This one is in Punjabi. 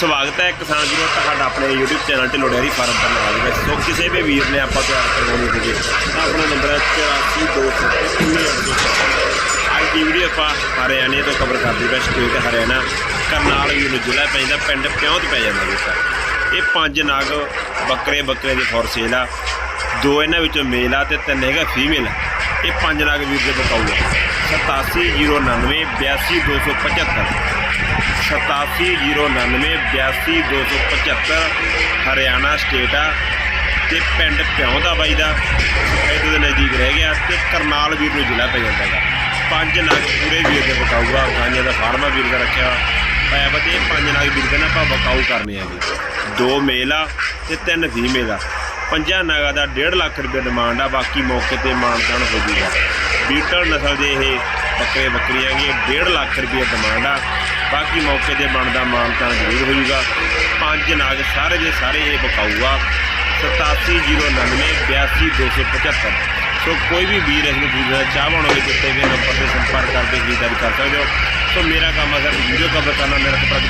ਸਵਾਗਤ ਹੈ ਕਿਸਾਨ ਵੀਰੋ, ਤੁਹਾਡਾ ਆਪਣੇ YouTube ਚੈਨਲ ਤੇ ਲੋੜਿਆਰੀ ਫਾਰਮ ਪਰ ਨਵਾਜ਼ ਵਿੱਚ। ਸੋ ਕਿਸੇ ਵੀ ਵੀਰ ਨੇ ਆਪਾਂ ਤਿਆਰ ਕਰਵਾਉਣੀ ਹੋਵੇ ਤਾਂ ਆਪਣਾ ਨੰਬਰ ਹੈ 8427 ਅੱਜ ਦੀ ਵੀਡੀਓ ਆਪਾਂ ਹਰਿਆਣੇ ਤੋਂ ਕਵਰ ਕਰਦੇ ਪਏ ਸਟੇਟ ਹਰਿਆਣਾ, ਕਰਨਾਲ ਵੀ ਨੂੰ ਜ਼ਿਲ੍ਹਾ ਪੈਂਦਾ, ਪਿੰਡ ਪਿਉਂਤ ਪੈ ਜਾਂਦਾ ਦੋਸਤਾਂ ਇਹ ਪੰਜ ਨਾਗ ਬੱਕਰੇ ਬੱਕਰੇ ਦੇ ਫੋਰ ਸੇਲ ਆ, ਦੋ ਇਹਨਾਂ ਵਿੱਚੋਂ ਮੇਲ ਆ ਤੇ ਤਿੰਨ ਹੈਗਾ ਫੀਮੇਲ। ਇਹ ਪੰਜ ਨਾਗ ਵੀਰ ਦੇ ਬਤਾਊਗਾ 8709 82275 8709982275 ਹਰਿਆਣਾ ਸਟੇਟ ਆ ਤੇ ਪਿੰਡ ਪਿਉਂ ਦਾ ਬਾਈ ਦਾ। ਇਹਦੇ ਦੇ ਨਜ਼ਦੀਕ ਰਹਿ ਗਿਆ ਤੇ ਕਰਨਾਲ ਵੀਰ ਨੂੰ ਜ਼ਿਲ੍ਹਾ ਪੈ ਜਾਂਦਾ ਹੈਗਾ। ਪੰਜ ਲੱਖ ਪੂਰੇ ਵੀਰ ਦੇ ਬਕਾਊਗਾ ਗਾਂਆਂ ਦਾ ਫਾਰਮਾ ਵੀਰ ਦਾ ਰੱਖਿਆ ਪਾਇਆ ਬਤੇ ਇਹ ਪੰਜ ਲੱਖ ਵੀਰ ਦੇ ਨਾ ਆਪਾਂ ਬਕਾਊ ਕਰਨੇ ਹੈਗੇ। ਦੋ ਮੇਲ ਆ ਤੇ ਤਿੰਨ ਫੀਮੇਲ ਆ। ਪੰਜਾਂ ਨਗਾਂ ਦਾ 1.5 ਲੱਖ ਰੁਪਏ ਡਿਮਾਂਡ ਆ, ਬਾਕੀ ਮੌਕੇ ਤੇ ਮਾਨਤਾਨ ਹੋ ਜੂਗਾ। ਬੀਟਲ ਨਸਲ ਦੇ ਇਹ ਬੱਕਰੇ ਬੱਕਰੀਆਂ ਹੈਗੀਆਂ 1.5 ਲੱਖ ਰੁਪਏ ਡਿਮਾਂਡ ਆ। ਬਾਕੀ ਮੌਕੇ ਤੇ ਬਣਦਾ ਮਾਨਤਾਨ ਜ਼ਰੂਰ ਹੋ ਪੰਜ ਨਾਗ ਸਾਰੇ ਦੇ ਸਾਰੇ ਇਹ ਬਕਾਊਗਾ 8709982275 ਸੋ ਕੋਈ ਵੀ ਵੀਰ ਇਸ ਨੂੰ ਖਰੀਦਣਾ ਚਾਹਵਣ ਹੋਵੇ ਦਿੱਤੇ ਗਏ ਨੰਬਰ ਤੇ ਸੰਪਰਕ ਕਰਕੇ ਖਰੀਦਦਾਰੀ ਕਰ ਸਕਦੇ ਹੋ। ਸੋ ਮੇਰਾ ਕੰਮ ਹੈ ਸਰ ਵੀਡੀਓ ਕਵਰ ਕਰਨਾ, ਮੇਰਾ ਪ੍ਰਤੀ